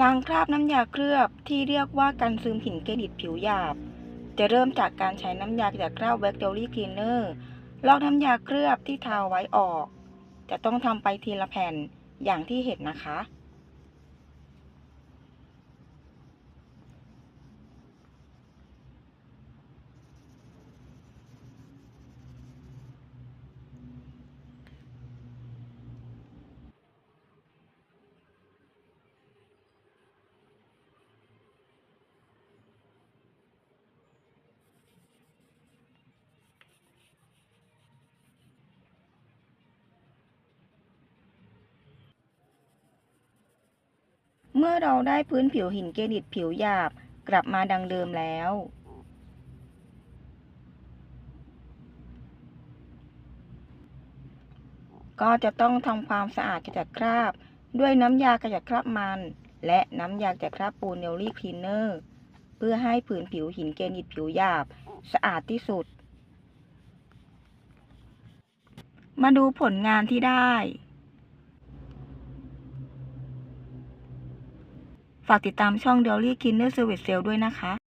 ล้างคราบน้ำยาเคลือบที่เรียกว่ากันซึมหินเกรดิตผิวหยาบ จะเริ่มจากการใช้น้ำยาจากคราบแวคเดลลี่คลีนเนอร์ลอกน้ำยาเคลือบที่ทาไว้ออก จะต้องทำไปทีละแผ่นอย่างที่เห็นนะคะ เมื่อเราได้พื้นผิวหินเกนิตผิวหยาบกลับมาดังเดิมแล้ว ก็จะต้องทำความสะอาดกระจัดคราบ ด้วยน้ำยากระจัดคราบมัน และน้ำยากระจัดคราบปูนเนลลี่คลีนเนอร์เพื่อให้ผืนผิวหินเกนิตผิวหยาบ สะอาดที่สุด มาดูผลงานที่ได้ ฝากติดตามช่อง d ดลี่คินเนอร์เซอร์วิสเซลด้วยนะคะ